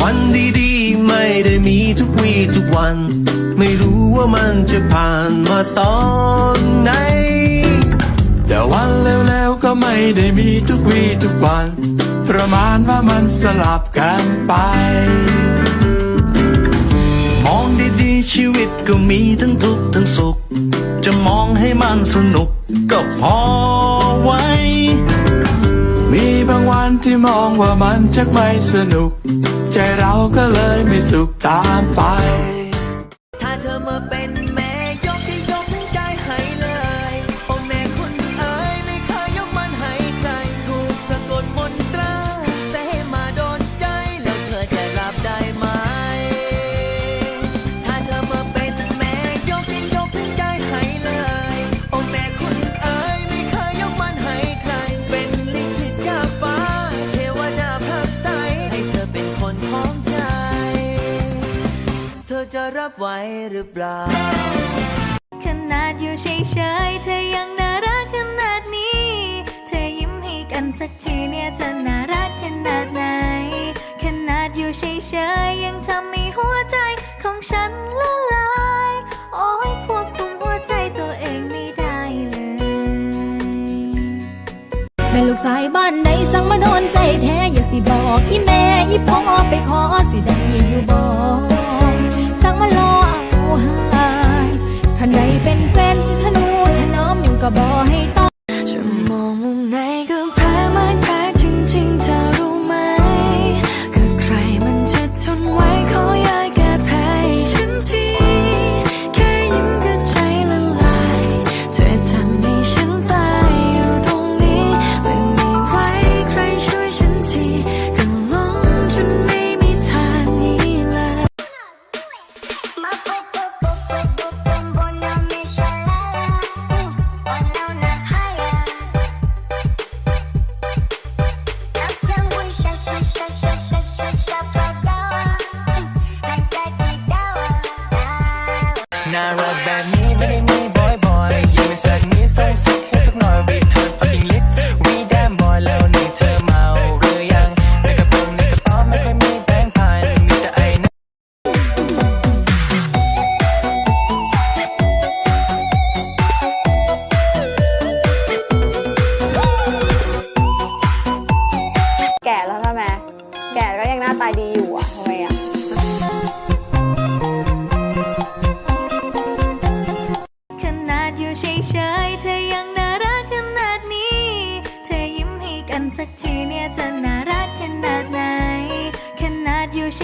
วันดีๆ ไม่ได้มีทุกวีทุกวัน ไม่รู้ว่ามันจะผ่านมาตอนไหน แต่วันแล้วๆก็ไม่ได้มีทุกวีทุกวัน ประมาณว่ามันสลับกันไป มองดีๆ ชีวิตก็มีทั้งทุกข์ทั้งสุข จะมองให้มันสนุกก็พอันที่มองว่ามันชักไม่สนุก ใจเราก็เลยไม่สุขตามไป อจะรับไหวหรือเปล่า ขนาดอยู่เฉยๆเธอยังน่ารักขนาดนี้ เธอยิ้มให้กันสักทีเนี่ยจะน่ารักขนาดไหน ขนาดอยู่เฉยๆยังทำให้หัวใจของฉันละลาย โอ้ยควบคุมหัวใจตัวเองไม่ได้เลยแม่ลูกสายบ้านใดสั่งมาโดนใจแท้อย่าสิบอกอีแม่อีพ่อไปขอสิได้ น่ารักแบบนี้ จะน่ารักขนาดไหน ขนาดอยู่เฉ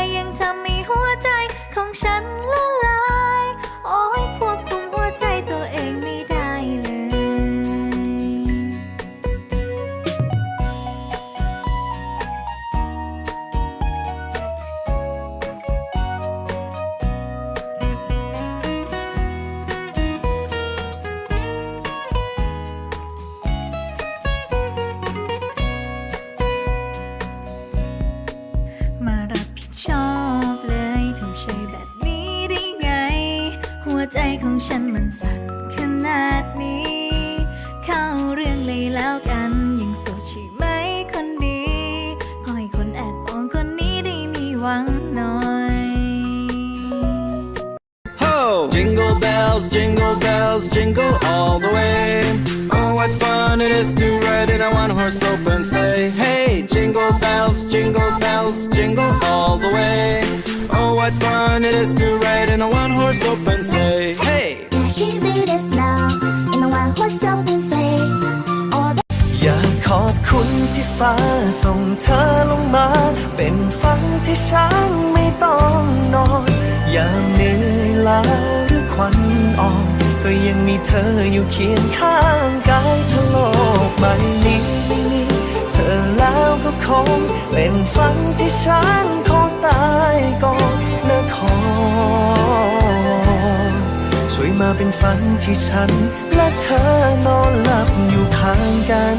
ยๆยังทำให้หัวใจของฉัน ใจของฉันมันสั่นขนาดนี้ เข้าเรื่องเลยแล้วกันยังโสดใช่ไหมคนดีขอให้คนแอบมองคนนี้ได้มีหวังหน่อย Ho! Jingle bells, jingle bells, jingle all the way. Oh, what fun it is to ride in a one horse open sleigh. Hey, jingle bells, jingle bells, jingle all the way. Oh, what fun it is to ride in a one horse open sleigh. Hey! Dashing through the snow in a one horse open sleigh. All the อยากขอบคุณที่ฟ้าส่งเธอลงมา เป็นฝันที่ฉันไม่ต้องนอนยามเหนื่อยล้าหรือควันอ่อนก็ยังมีเธออยู่เคียงข้างกายทั้งโลกใบนี้ไม่มีเธอแล้วก็คง เป็นฝันที่ฉันขอตายก่อนนะขอ ช่วยมาเป็นฝันที่ฉันและเธอนอนหลับอยู่ข้างกัน